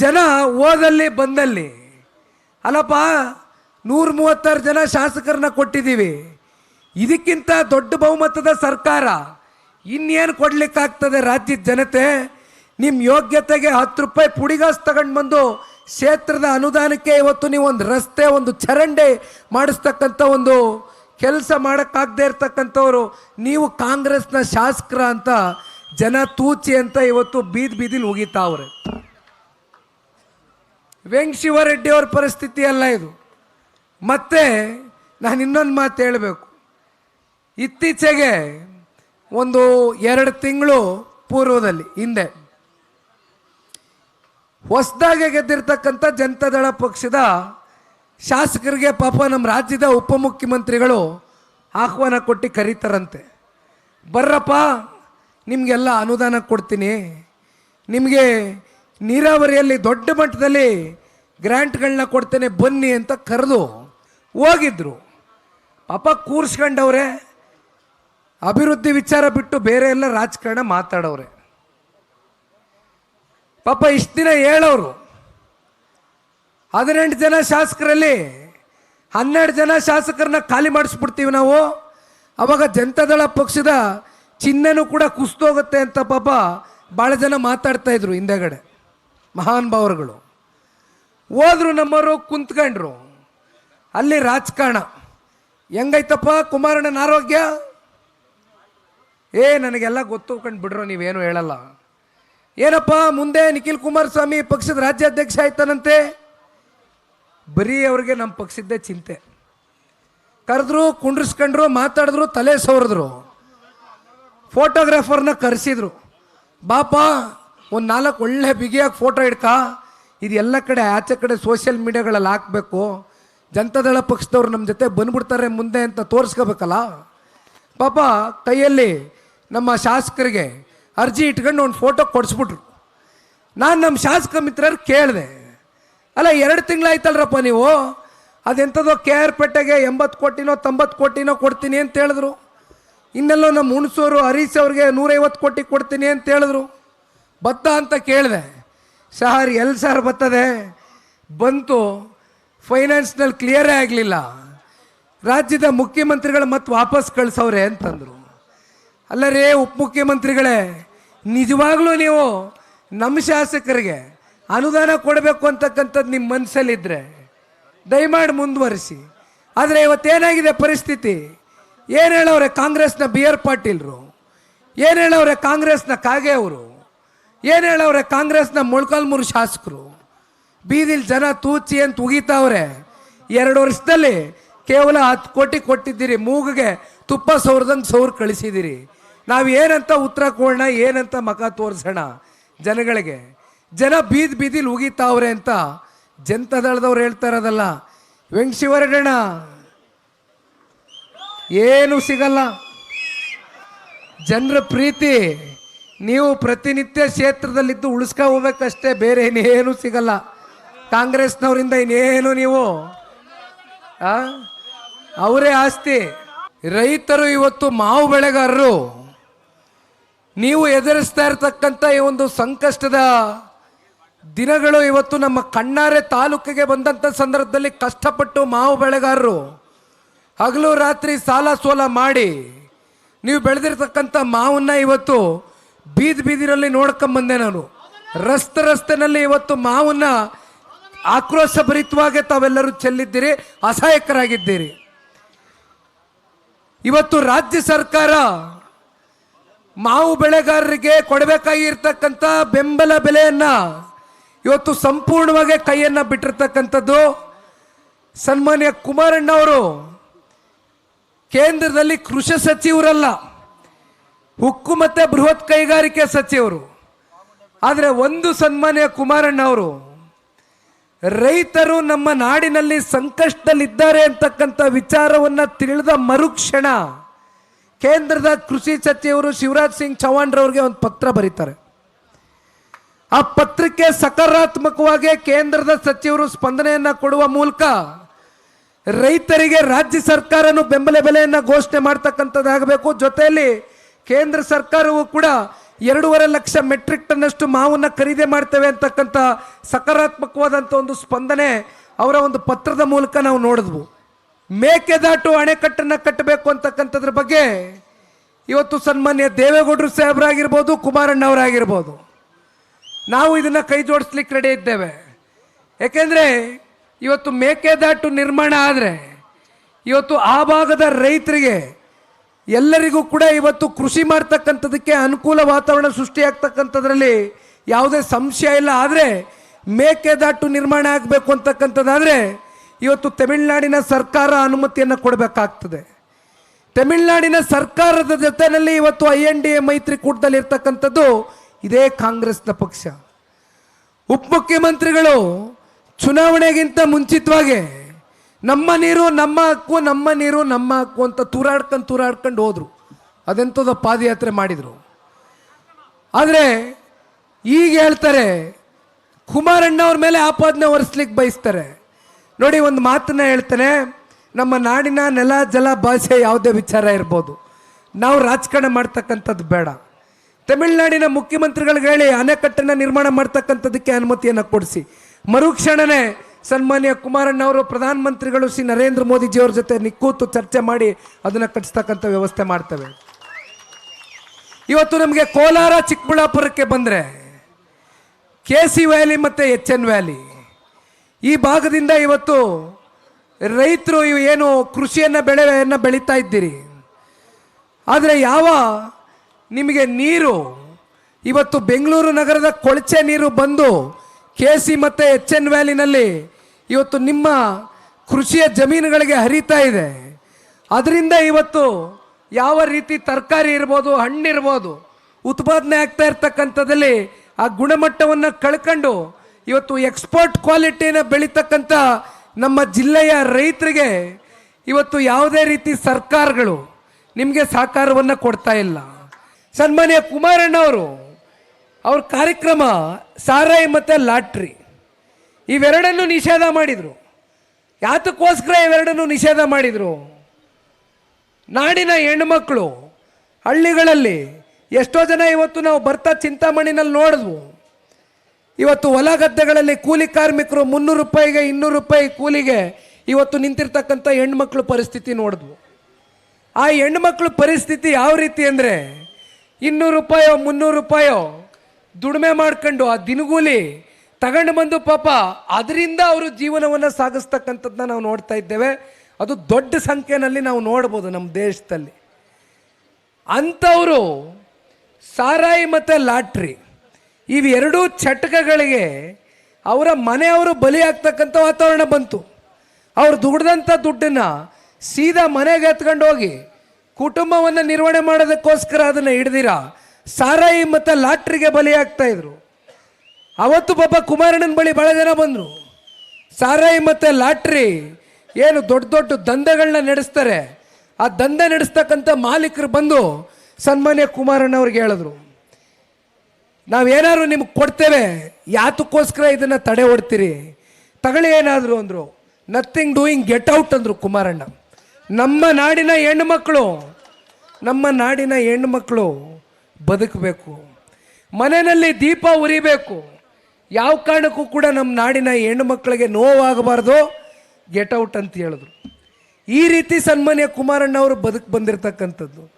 ಜನ ಓದಲ್ಲಿ ಬಂದಲ್ಲಿ. ಅಲ್ಲಪ್ಪ ನೂರ ಮೂವತ್ತಾರು ಜನ ಶಾಸಕರನ್ನ ಕೊಟ್ಟಿದ್ದೀವಿ. ಇದಕ್ಕಿಂತ ದೊಡ್ಡ ಬಹುಮತದ ಸರ್ಕಾರ ಇನ್ನೇನು ಕೊಡ್ಲಿಕ್ಕಾಗ್ತದೆ ರಾಜ್ಯದ ಜನತೆ? ನಿಮ್ಮ ಯೋಗ್ಯತೆಗೆ ಹತ್ತು ರೂಪಾಯಿ ಪುಡಿಗಾಸ್ ತಗೊಂಡು ಬಂದು ಕ್ಷೇತ್ರದ ಅನುದಾನಕ್ಕೆ ಇವತ್ತು ನೀವು ಒಂದು ರಸ್ತೆ, ಒಂದು ಚರಂಡಿ ಮಾಡಿಸ್ತಕ್ಕಂಥ ಒಂದು ಕೆಲಸ ಮಾಡೋಕ್ಕಾಗದೇ ಇರ್ತಕ್ಕಂಥವ್ರು, ನೀವು ಕಾಂಗ್ರೆಸ್ನ ಶಾಸಕರ ಅಂತ ಜನ ತೂಚಿ ಅಂತ ಇವತ್ತು ಬೀದಿ ಬೀದಿಲಿ ಉಗಿತಾವ್ರೆ. ಅವ್ರ ಪರಿಸ್ಥಿತಿ ಅಲ್ಲ ಇದು. ಮತ್ತೆ ನಾನು ಇನ್ನೊಂದು ಮಾತು ಹೇಳಬೇಕು. ಇತ್ತೀಚೆಗೆ ಒಂದು ಎರಡು ತಿಂಗಳು ಪೂರ್ವದಲ್ಲಿ, ಹಿಂದೆ. ಹೊಸದಾಗಿ ಗೆದ್ದಿರ್ತಕ್ಕಂಥ ಜನತಾದಳ ಪಕ್ಷದ ಶಾಸಕರಿಗೆ ಪಾಪ ನಮ್ಮ ರಾಜ್ಯದ ಉಪಮುಖ್ಯಮಂತ್ರಿಗಳು ಆಹ್ವಾನ ಕೊಟ್ಟು ಕರೀತಾರಂತೆ. ಬರ್ರಪ್ಪ, ನಿಮಗೆಲ್ಲ ಅನುದಾನ ಕೊಡ್ತೀನಿ. ನಿಮಗೆ ನೀರಾವರಿಯಲ್ಲಿ ದೊಡ್ಡ ಮಟ್ಟದಲ್ಲಿ ಗ್ರ್ಯಾಂಟ್ಗಳನ್ನ ಕೊಡ್ತೇನೆ ಬನ್ನಿ ಅಂತ ಕರೆದು ಹೋಗಿದ್ರು. ಪಾಪ ಕೂರ್ಸ್ಕೊಂಡವ್ರೆ, ಅಭಿವೃದ್ಧಿ ವಿಚಾರ ಬಿಟ್ಟು ಬೇರೆ ಎಲ್ಲ ರಾಜಕಾರಣ ಮಾತಾಡೋರೆ ಪಾಪ ಇಷ್ಟು ದಿನ ಹೇಳೋರು. ಹದಿನೆಂಟು ಜನ ಶಾಸಕರಲ್ಲಿ ಹನ್ನೆರಡು ಜನ ಶಾಸಕರನ್ನ ಖಾಲಿ ಮಾಡಿಸ್ಬಿಡ್ತೀವಿ ನಾವು. ಅವಾಗ ಜನತಾದಳ ಪಕ್ಷದ ಚಿಹ್ನೆನೂ ಕೂಡ ಕುಸ್ತೋಗುತ್ತೆ ಅಂತ ಪಾಪ ಭಾಳ ಜನ ಮಾತಾಡ್ತಾ ಇದ್ರು ಹಿಂದೆಗಡೆ. ಮಹಾನ್ ಭಾವರುಗಳು ಹೋದ್ರು ನಮ್ಮವರು ಕುಂತ್ಕೊಂಡ್ರು. ಅಲ್ಲಿ ರಾಜಕಾರಣ. ಹೆಂಗೈತಪ್ಪ ಕುಮಾರಣ್ಣನ ಆರೋಗ್ಯ ಏ, ನನಗೆಲ್ಲ ಗೊತ್ತು ಕಂಡು ಬಿಡ್ರೋ, ನೀವೇನು ಹೇಳಲ್ಲ. ಏನಪ್ಪ, ಮುಂದೆ ನಿಖಿಲ್ ಕುಮಾರಸ್ವಾಮಿ ಪಕ್ಷದ ರಾಜ್ಯಾಧ್ಯಕ್ಷ ಆಯ್ತಾನಂತೆ? ಬರೀ ಅವ್ರಿಗೆ ನಮ್ಮ ಪಕ್ಷದ್ದೇ ಚಿಂತೆ. ಕರೆದ್ರು, ಕುಂಡ್ರಿಸ್ಕೊಂಡ್ರು, ಮಾತಾಡಿದ್ರು, ತಲೆ ಸವರಿದ್ರು. ಫೋಟೋಗ್ರಾಫರ್ನ ಕರೆಸಿದ್ರು. ಬಾಪ ಒಂದು ನಾಲ್ಕು ಒಳ್ಳೆ ಬಿಗಿಯಾಗಿ ಫೋಟೋ ಇಡ್ಕ ಇದು ಎಲ್ಲ ಕಡೆ ಆಚೆ ಕಡೆ ಸೋಷಿಯಲ್ ಮೀಡಿಯಾಗಳಲ್ಲಿ ಹಾಕಬೇಕು. ಜನತಾದಳ ಪಕ್ಷದವ್ರು ನಮ್ಮ ಜೊತೆ ಬಂದ್ಬಿಡ್ತಾರೆ ಮುಂದೆ ಅಂತ ತೋರಿಸ್ಕೋಬೇಕಲ್ಲ? ಪಾಪ ಕೈಯಲ್ಲಿ ನಮ್ಮ ಶಾಸಕರಿಗೆ ಅರ್ಜಿ ಇಟ್ಕೊಂಡು ಒಂದು ಫೋಟೋ ಕೊಡಿಸ್ಬಿಟ್ರು. ನಾನು ನಮ್ಮ ಶಾಸಕ ಮಿತ್ರರು ಕೇಳಿದೆ, ಅಲ್ಲ, ಎರಡು ತಿಂಗಳಾಯ್ತಲ್ರಪ್ಪ ನೀವು? ಅದೆಂಥದೋ ಕೆ ಆರ್ ಪೇಟೆಗೆ ಎಂಬತ್ತು ಕೋಟಿನೋ ತೊಂಬತ್ತು ಕೋಟಿನೋ ಕೊಡ್ತೀನಿ ಅಂತ ಹೇಳಿದ್ರು. ಇನ್ನೆಲ್ಲೋ ನಮ್ಮ ಹುಣಸೂರು ಹರೀಶ್ ಅವ್ರಿಗೆ ನೂರೈವತ್ತು ಕೋಟಿ ಕೊಡ್ತೀನಿ ಅಂತ ಹೇಳಿದ್ರು. ಬತ್ತ ಅಂತ ಕೇಳಿದೆ. ಸರ್ ಎಲ್ಲಿ ಸರ್ ಬರ್ತದೆ ಬಂತು ಫೈನಾನ್ಸ್ನಲ್ಲಿ ಕ್ಲಿಯರೇ ಆಗಲಿಲ್ಲ. ರಾಜ್ಯದ ಮುಖ್ಯಮಂತ್ರಿಗಳು ಮತ್ತೆ ವಾಪಸ್ ಕಳಿಸವ್ರೆ ಅಂತಂದರು. ಅಲ್ಲ ರೇ ಉಪಮುಖ್ಯಮಂತ್ರಿಗಳೇ ನಿಜವಾಗ್ಲೂ ನೀವು ನಮ್ಮ ಶಾಸಕರಿಗೆ ಅನುದಾನ ಕೊಡಬೇಕು ಅಂತಕ್ಕಂಥದ್ದು ನಿಮ್ಮ ಮನಸ್ಸಲ್ಲಿದ್ದರೆ ದಯಮಾಡಿ ಮುಂದುವರಿಸಿ. ಆದರೆ ಇವತ್ತೇನಾಗಿದೆ ಪರಿಸ್ಥಿತಿ? ಏನು ಹೇಳವ್ರೆ ಕಾಂಗ್ರೆಸ್ನ ಬಿ ಆರ್ ಪಾಟೀಲ್ರು? ಏನು ಹೇಳವ್ರೆ ಕಾಂಗ್ರೆಸ್ನ ಕಾಗೆ ಅವರು ಏನು ಹೇಳವ್ರೆ, ಕಾಂಗ್ರೆಸ್ನ ಮೊಳ್ಕಾಲ್ಮೂರು ಶಾಸಕರು? ಬೀದಿಲಿ ಜನ ತೂಚಿ ಅಂತ ಉಗಿತಾವ್ರೆ. ಎರಡು ವರ್ಷದಲ್ಲಿ ಕೇವಲ ಹತ್ತು ಕೋಟಿ ಕೊಟ್ಟಿದ್ದೀರಿ, ಮೂಗಿಗೆ ತುಪ್ಪ ಸೌರ್ದಂಗೆ ಸೌರ್ ಕಳಿಸಿದ್ದೀರಿ. ನಾವು ಏನಂತ ಉತ್ತರ ಕೊಡೋಣ, ಏನಂತ ಮಖ ತೋರಿಸೋಣ ಜನಗಳಿಗೆ. ಜನ ಬೀದ್ ಬೀದಿಲಿ ಉಗಿತಾವ್ರೆ ಅಂತ ಜನತಾದಳದವ್ರು ಹೇಳ್ತಾ ಇರೋದಲ್ಲ. ವೆಂಕಶಿವರಗಣ ಏನು ಸಿಗಲ್ಲ. ಜನರ ಪ್ರೀತಿ ನೀವು ಪ್ರತಿನಿತ್ಯ ಕ್ಷೇತ್ರದಲ್ಲಿದ್ದು ಉಳಿಸ್ಕೊ ಹೋಗ್ಬೇಕಷ್ಟೇ, ಬೇರೆ ಇನ್ನೇನು ಸಿಗಲ್ಲ. ಕಾಂಗ್ರೆಸ್ನವರಿಂದ ಇನ್ನೇನು ನೀವು? ಅವರೇ ಆಸ್ತಿ. ರೈತರು ಇವತ್ತು ಮಾವು ಬೆಳೆಗಾರರು. ನೀವು ಎದುರಿಸ್ತಾ ಇರತಕ್ಕಂಥ ಈ ಒಂದು ಸಂಕಷ್ಟದ ದಿನಗಳು ಇವತ್ತು ನಮ್ಮ ಕಣ್ಣಾರೆ ತಾಲೂಕಿಗೆ ಬಂದಂಥ ಸಂದರ್ಭದಲ್ಲಿ ಕಷ್ಟಪಟ್ಟು ಮಾವು ಬೆಳೆಗಾರರು. ಹಗಲು ರಾತ್ರಿ ಸಾಲ ಸೋಲ ಮಾಡಿ ನೀವು ಬೆಳೆದಿರ್ತಕ್ಕಂಥ ಮಾವನ್ನ ಇವತ್ತು ಬೀದಿ ಬೀದಿರಲ್ಲಿ ನೋಡ್ಕೊಂಬಂದೆ ನಾನು. ರಸ್ತೆ ರಸ್ತೆನಲ್ಲಿ ಇವತ್ತು ಮಾವನ್ನ ಆಕ್ರೋಶ ಭರಿತವಾಗಿ ತಾವೆಲ್ಲರೂ ಚೆಲ್ಲಿದ್ದೀರಿ, ಅಸಹಾಯಕರಾಗಿದ್ದೀರಿ. ಇವತ್ತು ರಾಜ್ಯ ಸರ್ಕಾರ ಮಾವು ಬೆಳೆಗಾರರಿಗೆ ಕೊಡಬೇಕಾಗಿರ್ತಕ್ಕಂಥ ಬೆಂಬಲ ಬೆಲೆಯನ್ನ ಇವತ್ತು ಸಂಪೂರ್ಣವಾಗಿ ಕೈಯನ್ನ ಬಿಟ್ಟಿರ್ತಕ್ಕಂಥದ್ದು ಸನ್ಮಾನ್ಯ ಕುಮಾರಣ್ಣ ಅವರು. ಕೇಂದ್ರದಲ್ಲಿ ಕೃಷಿ ಸಚಿವರಲ್ಲ. ಉಕ್ಕು ಮತ್ತೆ ಬೃಹತ್ ಕೈಗಾರಿಕೆ ಸಚಿವರು. ಆದರೆ ಒಂದು ಸನ್ಮಾನ್ಯ ಕುಮಾರಣ್ಣ ಅವರು, ರೈತರು ನಮ್ಮ ನಾಡಿನಲ್ಲಿ ಸಂಕಷ್ಟದಲ್ಲಿದ್ದಾರೆ ಅಂತಕ್ಕಂಥ ವಿಚಾರವನ್ನು ತಿಳಿದ ಮರುಕ್ಷಣ ಕೇಂದ್ರದ ಕೃಷಿ ಸಚಿವರು ಶಿವರಾಜ್ ಸಿಂಗ್ ಚೌಹಾಣ್ರವ್ರಿಗೆ ಒಂದು ಪತ್ರ ಬರೀತಾರೆ. ಆ ಪತ್ರಕ್ಕೆ ಸಕಾರಾತ್ಮಕವಾಗಿ ಕೇಂದ್ರದ ಸಚಿವರು ಸ್ಪಂದನೆಯನ್ನು ಕೊಡುವ ಮೂಲಕ ರೈತರಿಗೆ ರಾಜ್ಯ ಸರ್ಕಾರನು ಬೆಂಬಲ ಬೆಲೆಯನ್ನು ಘೋಷಣೆ ಮಾಡ್ತಕ್ಕಂಥದ್ದಾಗಬೇಕು. ಜೊತೆಯಲ್ಲಿ ಕೇಂದ್ರ ಸರ್ಕಾರವು ಕೂಡ ಎರಡೂವರೆ ಲಕ್ಷ ಮೆಟ್ರಿಕ್ ಟನ್ನಷ್ಟು ಮಾವನ್ನ ಖರೀದಿ ಮಾಡ್ತೇವೆ ಅಂತಕ್ಕಂಥ ಸಕಾರಾತ್ಮಕವಾದಂಥ ಒಂದು ಸ್ಪಂದನೆ ಅವರ ಒಂದು ಪತ್ರದ ಮೂಲಕ ನಾವು ನೋಡಿದ್ವು. ಮೇಕೆದಾಟು ಅಣೆಕಟ್ಟನ್ನು ಕಟ್ಟಬೇಕು ಅಂತಕ್ಕಂಥದ್ರ ಬಗ್ಗೆ ಇವತ್ತು ಸನ್ಮಾನ್ಯ ದೇವೇಗೌಡರು ಸಾಹೇಬರಾಗಿರ್ಬೋದು ಕುಮಾರಣ್ಣ ಅವರಾಗಿರ್ಬೋದು ನಾವು ಇದನ್ನು ಕೈ ಜೋಡಿಸ್ಲಿಕ್ಕೆ ರೆಡಿ ಇದ್ದೇವೆ. ಯಾಕೆಂದರೆ ಇವತ್ತು ಮೇಕೆದಾಟು ನಿರ್ಮಾಣ ಆದರೆ ಇವತ್ತು ಆ ಭಾಗದ ರೈತರಿಗೆ ಎಲ್ಲರಿಗೂ ಕೂಡ ಇವತ್ತು ಕೃಷಿ ಮಾಡ್ತಕ್ಕಂಥದಕ್ಕೆ ಅನುಕೂಲ ವಾತಾವರಣ ಸೃಷ್ಟಿಯಾಗ್ತಕ್ಕಂಥದ್ರಲ್ಲಿ ಯಾವುದೇ ಸಂಶಯ ಇಲ್ಲ. ಆದರೆ ಮೇಕೆದಾಟು ನಿರ್ಮಾಣ ಆಗಬೇಕು ಅಂತಕ್ಕಂಥದ್ದಾದರೆ ಇವತ್ತು ತಮಿಳುನಾಡಿನ ಸರ್ಕಾರ ಅನುಮತಿಯನ್ನು ಕೊಡಬೇಕಾಗ್ತದೆ. ತಮಿಳುನಾಡಿನ ಸರ್ಕಾರದ ಜೊತೆಯಲ್ಲಿ ಇವತ್ತು ಐ ಎನ್ ಡಿ ಎ ಮೈತ್ರಿಕೂಟದಲ್ಲಿ ಇರ್ತಕ್ಕಂಥದ್ದು ಇದೇ ಕಾಂಗ್ರೆಸ್ನ ಪಕ್ಷ. ಉಪಮುಖ್ಯಮಂತ್ರಿಗಳು ಚುನಾವಣೆಗಿಂತ ಮುಂಚಿತವಾಗಿ ನಮ್ಮ ನೀರು, ನಮ್ಮ ಹಕ್ಕು, ನಮ್ಮ ನೀರು, ನಮ್ಮ ಹಕ್ಕು ಅಂತ ತೂರಾಡ್ಕೊಂಡು ತೂರಾಡ್ಕೊಂಡು ಹೋದರು. ಅದೆಂಥದ್ದು ಪಾದಯಾತ್ರೆ ಮಾಡಿದರು. ಆದರೆ ಈಗ ಹೇಳ್ತಾರೆ ಕುಮಾರಣ್ಣ ಅವ್ರ ಮೇಲೆ ಆಪಾದನೆ ಒರೆಸ್ಲಿಕ್ಕೆ ಬಯಸ್ತಾರೆ. ನೋಡಿ ಒಂದು ಮಾತನ್ನ ಹೇಳ್ತಾರೆ ನಮ್ಮ ನಾಡಿನ ನೆಲ, ಜಲ, ಭಾಷೆ ಯಾವುದೇ ವಿಚಾರ ಇರ್ಬೋದು. ನಾವು ರಾಜಕಾರಣ ಮಾಡ್ತಕ್ಕಂಥದ್ದು ಬೇಡ. ತಮಿಳುನಾಡಿನ ಮುಖ್ಯಮಂತ್ರಿಗಳಿಗೆ ಹೇಳಿ ಅಣೆಕಟ್ಟನ್ನು ನಿರ್ಮಾಣ ಮಾಡ್ತಕ್ಕಂಥದ್ದಕ್ಕೆ ಅನುಮತಿಯನ್ನು ಕೊಡಿಸಿ. ಮರುಕ್ಷಣನೇ ಸನ್ಮಾನ್ಯ ಕುಮಾರಣ್ಣ ಅವರು ಪ್ರಧಾನಮಂತ್ರಿಗಳು ಶ್ರೀ ನರೇಂದ್ರ ಮೋದಿಜಿಯವ್ರ ಜೊತೆ ನಿಕ್ಕೂತು ಚರ್ಚೆ ಮಾಡಿ ಅದನ್ನು ಕಟ್ಟಿಸ್ತಕ್ಕಂಥ ವ್ಯವಸ್ಥೆ ಮಾಡ್ತೇವೆ. ಇವತ್ತು ನಮಗೆ ಕೋಲಾರ, ಚಿಕ್ಕಬಳ್ಳಾಪುರಕ್ಕೆ ಬಂದರೆ ಕೆ ಸಿ ವ್ಯಾಲಿ ಮತ್ತು ಎಚ್ ಎನ್ ವ್ಯಾಲಿ. ಈ ಭಾಗದಿಂದ ಇವತ್ತು ರೈತರು ಇವು ಏನು ಕೃಷಿಯನ್ನು ಬೆಳೆಯನ್ನು ಬೆಳೀತಾ ಇದ್ದೀರಿ. ಆದರೆ ಯಾವ ನಿಮಗೆ ನೀರು, ಇವತ್ತು ಬೆಂಗಳೂರು ನಗರದ ಕೊಳಚೆ ನೀರು ಬಂದು ಕೆ ಸಿ ಮತ್ತು ಎಚ್ ಎನ್ ವ್ಯಾಲಿನಲ್ಲಿ ಇವತ್ತು ನಿಮ್ಮ ಕೃಷಿಯ ಜಮೀನುಗಳಿಗೆ ಹರಿತಾ ಇದೆ. ಅದರಿಂದ ಇವತ್ತು ಯಾವ ರೀತಿ ತರಕಾರಿ ಇರ್ಬೋದು ಹಣ್ಣಿರ್ಬೋದು ಉತ್ಪಾದನೆ ಆಗ್ತಾ ಇರ್ತಕ್ಕಂಥದ್ದಲ್ಲಿ ಆ ಗುಣಮಟ್ಟವನ್ನು ಕಳ್ಕೊಂಡು ಇವತ್ತು ಎಕ್ಸ್ಪೋರ್ಟ್ ಕ್ವಾಲಿಟಿನ ಬೆಳೀತಕ್ಕಂಥ ನಮ್ಮ ಜಿಲ್ಲೆಯ ರೈತರಿಗೆ ಇವತ್ತು ಯಾವುದೇ ರೀತಿ ಸರ್ಕಾರಗಳು ನಿಮಗೆ ಸಹಕಾರವನ್ನು ಕೊಡ್ತಾ ಇಲ್ಲ. ಸನ್ಮಾನ್ಯ ಕುಮಾರಣ್ಣ ಅವರು ಅವ್ರ ಕಾರ್ಯಕ್ರಮ ಸಾರಾಯಿ ಮತ್ತು ಲಾಟ್ರಿ. ಇವೆರಡನ್ನು ನಿಷೇಧ ಮಾಡಿದರು. ಯಾತಕ್ಕೋಸ್ಕರ ಇವೆರಡನ್ನು ನಿಷೇಧ ಮಾಡಿದರು? ನಾಡಿನ ಹೆಣ್ಮಕ್ಕಳು ಹಳ್ಳಿಗಳಲ್ಲಿ ಎಷ್ಟೋ ಜನ ಇವತ್ತು ನಾವು ಬರ್ತಾ ಚಿಂತಾಮಣಿನಲ್ಲಿ ನೋಡಿದ್ವು. ಇವತ್ತು ಹೊಲ ಗದ್ದೆಗಳಲ್ಲಿ ಕೂಲಿ ಕಾರ್ಮಿಕರು ಮುನ್ನೂರು ರೂಪಾಯಿಗೆ, ಇನ್ನೂರು ರೂಪಾಯಿ ಕೂಲಿಗೆ ಇವತ್ತು ನಿಂತಿರ್ತಕ್ಕಂಥ ಹೆಣ್ಮಕ್ಳು ಪರಿಸ್ಥಿತಿ ನೋಡಿದ್ವು. ಆ ಹೆಣ್ಮಕ್ಳ ಪರಿಸ್ಥಿತಿ ಯಾವ ರೀತಿ ಅಂದರೆ, ಇನ್ನೂರು ರೂಪಾಯೋ, ಮುನ್ನೂರು ರೂಪಾಯೋ ದುಡಿಮೆ ಮಾಡ್ಕೊಂಡು ಆ ದಿನಗೂಲಿ ತಗೊಂಡು ಬಂದು ಪಾಪ ಅದರಿಂದ ಅವರು ಜೀವನವನ್ನು ಸಾಗಿಸ್ತಕ್ಕಂಥದ್ದನ್ನ ನಾವು ನೋಡ್ತಾ ಇದ್ದೇವೆ. ಅದು ದೊಡ್ಡ ಸಂಖ್ಯೆಯಲ್ಲಿ ನಾವು ನೋಡ್ಬೋದು ನಮ್ಮ ದೇಶದಲ್ಲಿ. ಅಂಥವರು ಸಾರಾಯಿ ಮತ್ತು ಲಾಟ್ರಿ ಇವೆರಡೂ ಚಟಕಗಳಿಗೆ ಅವರ ಮನೆಯವರು ಬಲಿಯಾಗ್ತಕ್ಕಂಥ ವಾತಾವರಣ ಬಂತು. ಅವ್ರು ದುಡ್ದಂಥ ದುಡ್ಡನ್ನು ಸೀದಾ ಮನೆಗೆ ಎತ್ಕೊಂಡು ಹೋಗಿ ಕುಟುಂಬವನ್ನು ನಿರ್ವಹಣೆ ಮಾಡೋದಕ್ಕೋಸ್ಕರ ಅದನ್ನು ಹಿಡ್ದಿರ, ಸಾರಾಯಿ ಮತ್ತು ಲಾಟ್ರಿಗೆ ಬಲಿಯಾಗ್ತಾ ಇದ್ರು. ಅವತ್ತು ಪಾಪ ಕುಮಾರಣ್ಣನ ಬಳಿ ಭಾಳ ಜನ ಬಂದರು. ಸಾರಾಯಿ ಮತ್ತು ಲಾಟ್ರಿ ಏನು ದೊಡ್ಡ ದೊಡ್ಡ ದಂಧೆಗಳನ್ನ ನಡೆಸ್ತಾರೆ. ಆ ದಂಧೆ ನಡೆಸ್ತಕ್ಕಂಥ ಮಾಲೀಕರು ಬಂದು ಸನ್ಮಾನ್ಯ ಕುಮಾರಣ್ಣ ಅವ್ರಿಗೆ ಹೇಳಿದ್ರು. ನಾವೇನಾದ್ರು ನಿಮ್ಗೆ ಕೊಡ್ತೇವೆ, ಯಾತಕ್ಕೋಸ್ಕರ ಇದನ್ನು ತಡೆ ಹೊಡ್ತೀರಿ? ತಗೊಳ್ಳಿ ಏನಾದರೂ ಅಂದರು. ನಥಿಂಗ್ ಡೂಯಿಂಗ್ ಗೆಟ್ ಔಟ್ ಅಂದರು ಕುಮಾರಣ್ಣ. ನಮ್ಮ ನಾಡಿನ ಹೆಣ್ಣುಮಕ್ಕಳು ನಮ್ಮ ನಾಡಿನ ಹೆಣ್ಣುಮಕ್ಕಳು ಬದುಕಬೇಕು. ಮನೆಯಲ್ಲಿ ದೀಪ ಉರಿಬೇಕು. ಯಾವ ಕಾರಣಕ್ಕೂ ಕೂಡ ನಮ್ಮ ನಾಡಿನ ಹೆಣ್ಣು ಮಕ್ಕಳಿಗೆ ನೋವಾಗಬಾರ್ದು. ಗೆಟ್ ಔಟ್ ಅಂತ ಹೇಳಿದ್ರು. ಈ ರೀತಿ ಸನ್ಮಾನ್ಯ ಕುಮಾರಣ್ಣ ಅವರು ಬದುಕು ಬಂದಿರತಕ್ಕಂಥದ್ದು.